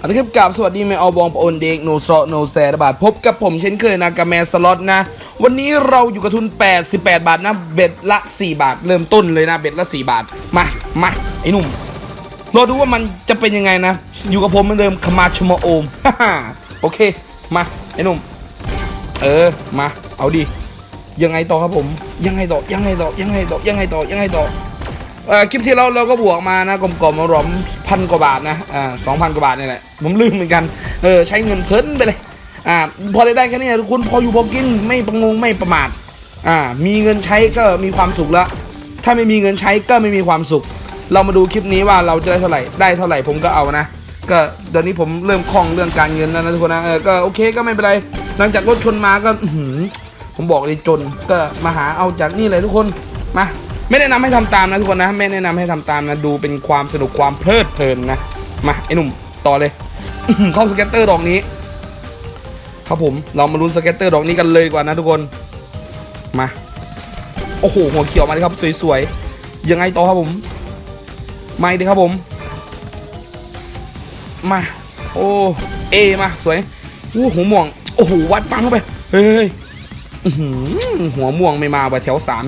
อันนี้ครับกราบสวัสดีแม่อวองปะโอนเด็กโนซอโนแซระบาทพบกับผมเช่นเคยนะกับแมสล็อตนะ วันนี้เราอยู่กับทุน 88 บาทนะ เบ็ดละ 4 บาท เริ่มต้นเลยนะ เบ็ดละ 4 บาท มามาไอ้หนุ่มรอดูว่ามันจะเป็นยังไงนะ อยู่กับผมเหมือนเดิมขมาชมโอมฮ่าฮ่าโอเค มาไอ้หนุ่มเออมาเอาดิยังไงต่อครับผม ยังไงต่อยังไงต่อยังไงต่อยังไงต่อยังไงต่อ คลิปที่เราเราก็บวกมานะกลมๆมารวมพันกว่าบาทนะอ่าสองพันกว่าบาทนี่แหละผมลืมเหมือนกันเออใช้เงินเพลินไปเลยอ่าพอได้ได้แค่นี้ทุกคนพออยู่พอกินไม่ประงงไม่ประมาทอ่ามีเงินใช้ก็มีความสุขล้วถ้าไม่มีเงินใช้ก็ไม่มีความสุข เรามาดูคลิปนี้ว่าเราจะได้เท่าไหร่ได้เท่าไหร่ผมก็เอานะก็เดี๋ยวนี้ผมเริ่มคล่องเรื่องการเงินแล้วนะทุกคนนะเออก็โอเคก็ไม่เป็นไรหลังจากรถชนมาก็ผมบอกเลยจนก็มาหาเอาจากนี่เลยทุกคนมา ไม่แนะนำให้ทำตามนะทุกคนนะไม่แนะนำให้ทำตามนะดูเป็นความสนุกความเพลิดเพลินนะมาไอ้หนุ่มต่อเลย เข้าสเก็ตเตอร์ดอกนี้ ครับผมเรามาลุ้นสเก็ตเตอร์ดอกนี้กันเลยดีกว่านะทุกคนมาโอ้โหหัวเขียวมาเลยครับสวยๆยังไงต่อครับผมไม่ดีครับผม มาโอ้เอมาสวยโอ้หัวม่วงโอ้โหวัดปังเข้าไปเฮ้ยหัวม่วงไม่มาว่ะแถวสาม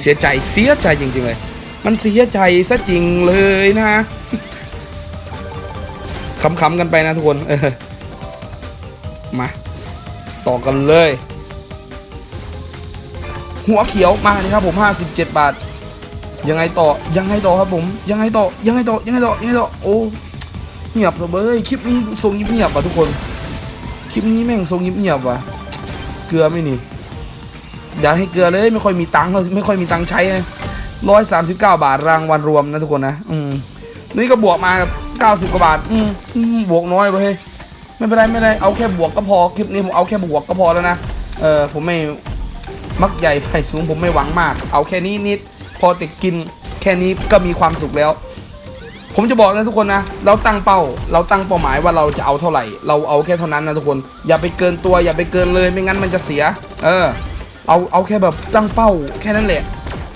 เสียใจเสียใจจริงๆเลย มันเสียใจซะจริงเลยนะขำๆกันไปนะทุกคนเออมาต่อกันเลย หัวเขียวมาเลยครับผม 57 บาท ยังไงต่อยังไงต่อครับผม ยังไงต่อยังไงต่อยังไงต่อยังไงต่อโอ้เงียบเลยคลิปนี้ทรงเงียบๆว่ะทุกคน คลิปนี้แม่งทรงเงียบๆว่ะเกลือไม่นี่ อย่าให้เกลือเลยไม่ค่อยมีตังค์เลยไม่ค่อยมีตังค์ใช้ร้อยสามสิบเก้าบาทรางวัลรวมนะทุกคนนะอืมนี่ก็บวกมาเก้าสิบกว่าบาท อืมบวกน้อยไปเฮ้ยไม่เป็นไรไม่เป็นไรเอาแค่บวกก็พอคลิปนี้ผมเอาแค่บวกก็พอแล้วนะเออผมไม่มักใหญ่ไฟสูงผมไม่หวังมาก เอาแค่นี้นิดพอติดกินแค่นี้ก็มีความสุขแล้ว ผมจะบอกนะทุกคนนะ เราตั้งเป้า เราตั้งเป้าหมายว่าเราจะเอาเท่าไหร่ เราเอาแค่เท่านั้นนะทุกคน อย่าไปเกินตัวอย่าไปเกินเลยไม่งั้นมันจะเสีย เออ เอาเอาแค่แบบตั้งเป้าแค่นั้นแหละ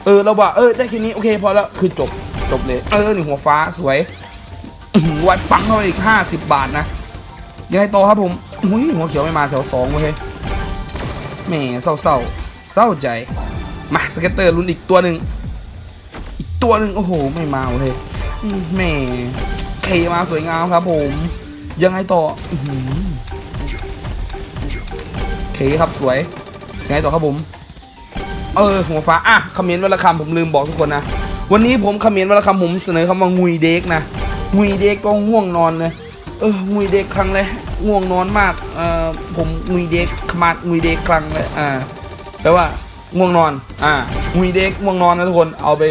เออเราว่าเออได้แค่นี้โอเคพอแล้วคือจบจบเลย เออหนึ่งหัวฟ้าสวยวัดปังเข้าไปอีกห้าสิบบาทนะยังไงต่อครับผมอุ้ยหัวเขียวไม่มาแถวสองเว้ยแหมเศร้าเศร้าเศร้าใจมาสเก็ตเตอร์ลุ้นอีกตัวหนึ่งอีกตัวหนึ่งโอ้โหไม่มาเว้ยแหมเคมาสวยงามครับผม ยังไงต่ออื้อหือเคครับสวย ยังไงต่อครับผม เออหัวฟ้าอะคอมเมนต์วันละคำผมลืมบอกทุกคนนะ วันนี้ผมคอมเมนต์วันละคำผมเสนอคำว่างุยเด็กนะงุยเด็กก็ง่วงนอนเลยเอองุยเด็กครั้งเลยง่วงนอนมากเอ่อผมงุยเด็กขมาดงุยเด็กครั้งเลยอ่าแปลว่าง่วงนอน อ่างุยเด็กง่วงนอนนะทุกคนเอาไป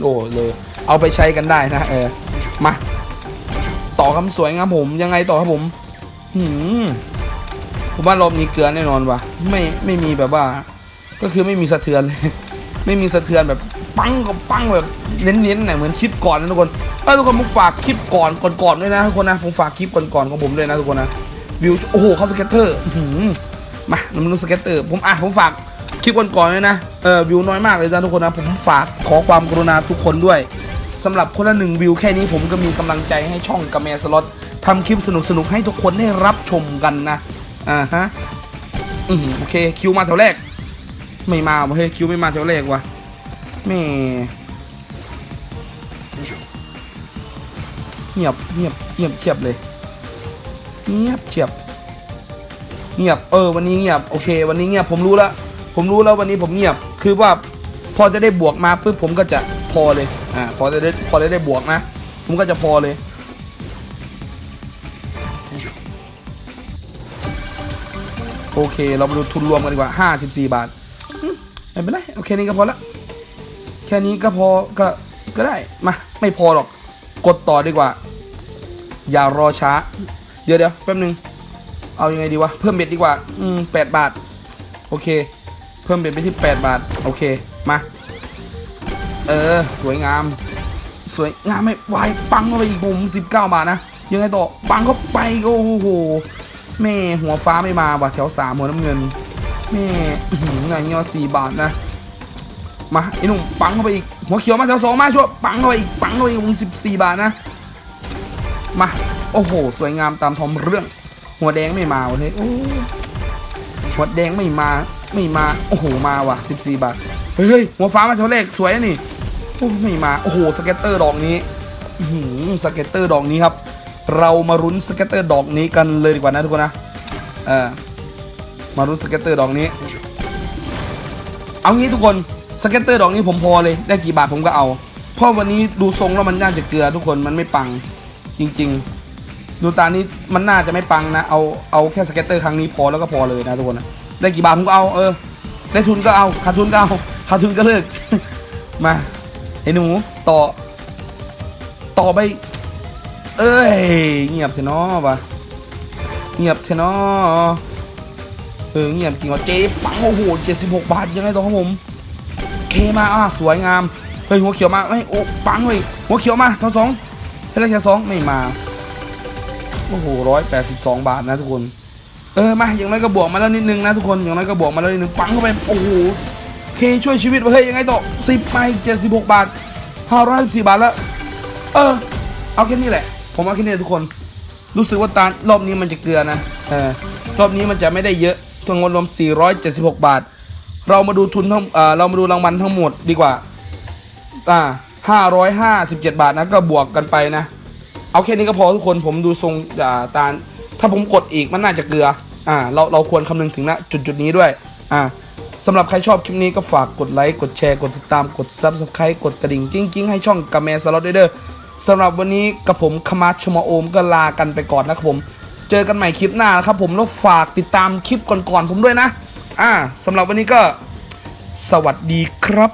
โอ้เลยเอาไปใช้กันได้นะเออมาต่อคำสวยงามผมยังไงต่อครับผมหืม ผมว่ารอบนี้เกลือแน่นอนว่ะไม่ไม่มีแบบว่า ก็คือไม่มีสะเทือนเลยไม่มีสะเทือนแบบปังกับปังแบบเน้นๆน่ะเหมือนคลิปก่อนนะทุกคนเออทุกคนผมฝากคลิปก่อนก่อนๆด้วยนะทุกคนนะผมฝากคลิปก่อนๆของผมด้วยนะทุกคนนะวิวโอ้โหเขาสเก็ตเตอร์อื้อหือมาน้ำมันสเก็ตเตอร์ผมอะผมฝากคลิปก่อนๆด้วยนะเออวิวน้อยมากเลยนะทุกคนนะผมฝากขอความกรุณาทุกคนด้วยสำหรับคนละหนึ่งวิวแค่นี้ผมก็มีกำลังใจให้ช่องกระแมสล็อตทำคลิปสนุกๆให้ทุกคนได้รับชมกันนะ อ่าฮะอืมโอเคคิวมาแถวแรก ไม่มาวะเฮ้ยคิวไม่มาแถวแรกวะแม่เงียบเงียบเงียบเฉียบเลยเงียบเฉียบ เงียบเออวันนี้เงียบโอเค วันนี้เงียบผมรู้แล้วผมรู้แล้ววันนี้ผมเงียบคือว่าพอจะได้บวกมาปุ๊บผมก็จะพอเลยอ่าพอจะได้พอจะได้บวกนะ ผมก็จะพอเลย โอเค เรามาดูทุนรวมกันดีกว่า 54 บาทไม่เป็นไรโอเคนี้ก็พอละ แค่นี้ก็พอก็ก็ได้ มา ไม่พอหรอก กดต่อดีกว่า อย่ารอช้า เดี๋ยวเดี๋ยวแป๊บนึง เอายังไงดีวะ เพิ่มเบ็ดดีกว่า อืมแปดบาท โอเค เพิ่มเบ็ดไปที่ 8 บาท โอเค มา เออ สวยงาม สวยงามไม่ไหวปังเข้าไปอีกผม19 บาทนะ ยังไงต่อ ปังเข้าไป โอ้โห แม่หัวฟ้าไม่มาว่ะแถวสามหัวน้ำเงิน แม่อื้อหือไงเงี้ยสี่บาทนะ มาไอ้หนุ่มปังเข้าไปอีก หัวเขียวมาแถวสองมาช่วยปังเข้าไปอีกปังเข้าไปอีกผมสิบสี่บาทนะ มา โอ้โห สวยงามตามทอมเรื่อง หัวแดงไม่มาวันนี้โอ้หัวแดงไม่มาไม่มา โอ้โห มาว่ะ14บาทเฮ้ยเฮ้ยหัวฟ้ามาเท่าเลขสวยนี่โอ้ไม่มา โอ้โห สเก็ตเตอร์ดอกนี้หือสเก็ตเตอร์ดอกนี้ครับ เรามารุ้นสเก็ตเตอร์ดอกนี้กันเลยดีกว่านะทุกคนนะเออมารุ้นสเก็ตเตอร์ดอกนี้ เอางี้ทุกคนสเก็ตเตอร์ดอกนี้ผมพอเลยได้กี่บาทผมก็เอา เพราะวันนี้ดูทรงแล้วมันน่าจะเกลือทุกคนมันไม่ปังจริง ๆ ดูตานี้มันน่าจะไม่ปังนะ เอาเอาแค่สเก็ตเตอร์ครั้งนี้พอแล้วก็พอเลยนะทุกคนนะได้กี่บาทผมก็เอาเออได้ทุนก็เอาขาดทุนก็เอาขาดทุนก็เลิกมาไอ้หนูต่อ ต่อไป เอ้ยเงียบเถอะเนาะปะเงียบเถอะเนาะเออเงียบจริงเหรอเจ๊ปังโอ้โห76บหกบาทยังไงต่อครับผมเคมาอะสวยงามเฮ้ยหัวเขียวมาไม่โอ้ปังเลยหัวเขียวมาเท่าสองเท่าไรแค่สองไม่มาโอ้โหร้อยแปดสิบสองบาทนะทุกคนเออมาอย่างน้อยก็บวกมาแล้วนิดนึงนะทุกคนอย่างน้อยก็บวกมาแล้วนิดนึงปังเข้าไปโอ้โหเคช่วยชีวิตเฮ้ยยังไงต่อสิบไปเจ็ดสิบหกบาทห้าร้อยสิบสี่บาทแล้วเออเอาแค่นี้แหละ ผมเอาแค่นี้ทุกคน รู้สึกว่าตารอบนี้มันจะเกลือนะเออรอบนี้มันจะไม่ได้เยอะทั้งหมดรวม 476 บาท เรามาดูทุนทั้งเออเรามาดูรางวัลทั้งหมดดีกว่าอ่า557 บาทนะก็บวกกันไปนะ เอาแค่นี้ก็พอทุกคนผมดูทรงอ่าตาลถ้าผมกดอีกมันน่าจะเกลืออ่าเราเราควรคำนึงถึงนะจุดจุดนี้ด้วยอ่าสำหรับใครชอบคลิปนี้ก็ฝากกดไลค์ กดแชร์ กดติดตาม กด Subscribe กดกระดิ่งกิ้งๆให้ช่องกาแมสล็อตด้วยเด้อ สำหรับวันนี้กับผมคมาชมาโอมก็ลากันไปก่อนนะครับผม เจอกันใหม่คลิปหน้านะครับผมแล้วฝากติดตามคลิปก่อนๆผมด้วยนะ อ่าสำหรับวันนี้ก็ สวัสดีครับ